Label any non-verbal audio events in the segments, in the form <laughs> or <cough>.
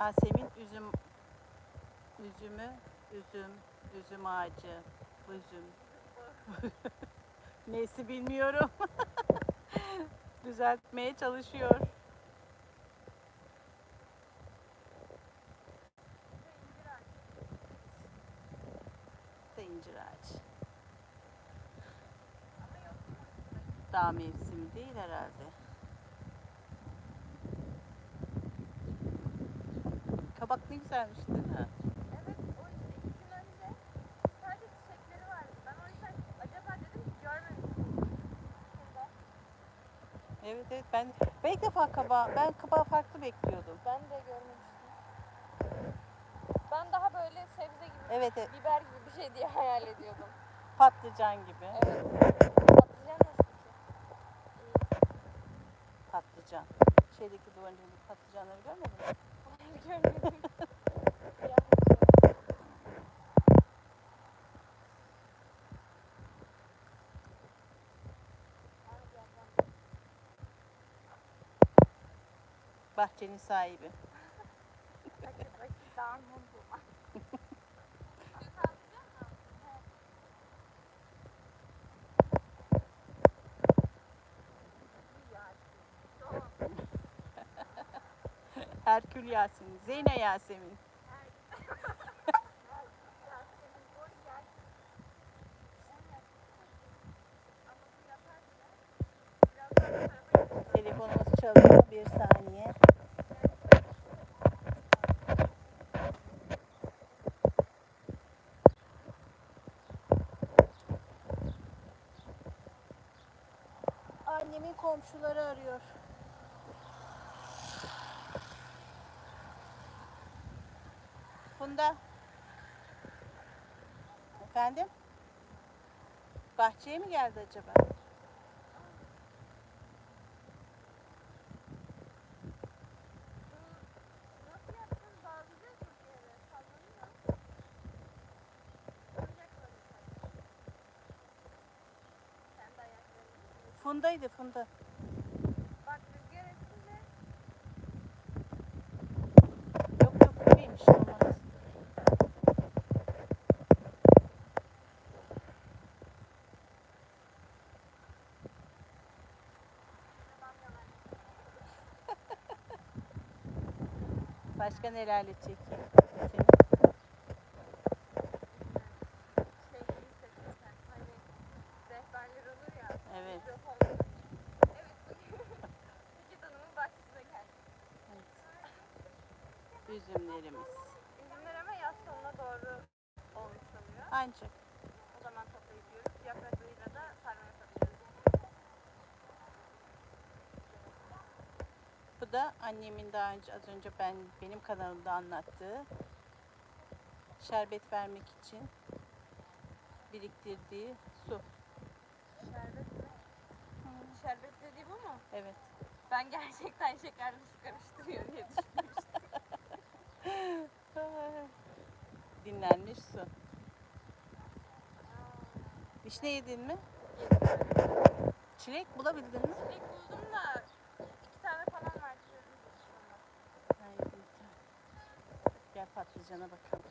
Yasemin üzüm üzümü, üzüm, üzüm ağacı, üzüm. <laughs> Nesi bilmiyorum. <laughs> Düzeltmeye çalışıyor. İncir ağacı. Daha mevsimi değil herhalde. Kabak ne güzelmiş değil mi? Evet, o iki gün önce sadece çiçekleri vardı. Ben o yüzden acaba dedim ki görmemişim. Şurada. Evet evet ben ben ilk defa kabağı ben kabağı farklı bekliyordum. Ben de görmemiştim. Ben daha böyle sebze gibi, Evet, evet biber gibi bir şey diye hayal ediyordum. patlıcan gibi. Evet. Patlıcan nasıl ki? Patlıcan. Şeydeki duvarın patlıcanları görmedin mi? Hayır görmedim. <laughs> Bahçenin sahibi. Herkül Yasemin. Zeyne Yasemin. Telefonumuz çalıyor. Bir saniye. Annemin komşuları arıyor. Funda. Efendim? Bahçeye mi geldi acaba? Nasıl yaptın? Başka nelerle çekeyim? Evet. Üzümlerimiz. Üzümler ama yaz sonuna doğru olmuş oluyor. Ancak bu da annemin daha önce az önce ben benim kanalımda anlattığı şerbet vermek için biriktirdiği su. Şerbet mi? Şerbet dediği bu mu? Evet. Ben gerçekten şekerli su karıştırıyor diye düşünmüştüm. <laughs> Dinlenmiş su. Vişne yedin mi? Çilek bulabildin mi? Çilek buldum da iki tane falan var. Hayır, bir tane. Gel patlıcana bakalım.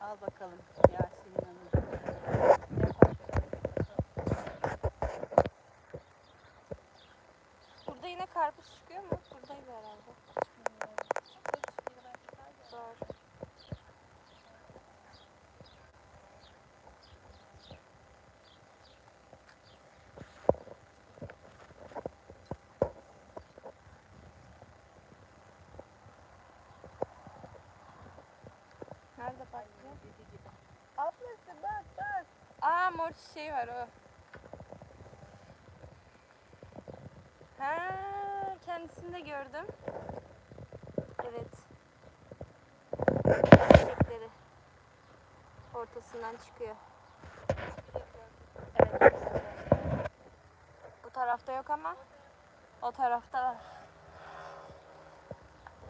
Al bakalım Yasemin Hanım. Burada yine karpuz çıkıyor mu? Nerede patlıcan? Ablası bak bak. Aa mor çiçeği var o. Ha, kendisini de gördüm. Evet. Çiçekleri ortasından çıkıyor. Evet. Bu tarafta yok ama o tarafta var.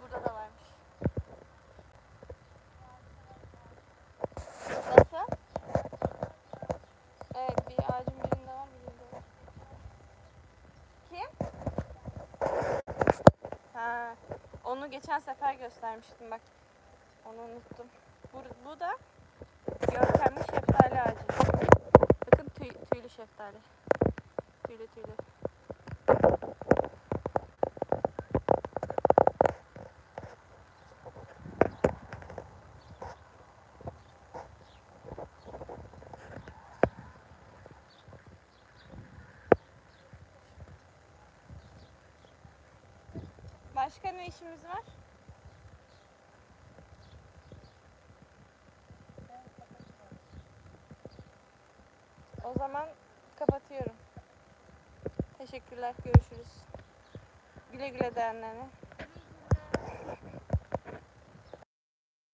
Burada da varmış. Nasıl? Evet bir ağacın birinde var birinde yok. Kim? Ha, onu geçen sefer göstermiştim bak. Onu unuttum. Bu, bu da görkemli şeftali ağacı. Bakın tüy, tüylü şeftali. Tüylü tüylü. Başka ne işimiz var? O zaman kapatıyorum. Teşekkürler. Görüşürüz. Güle güle değerlerine.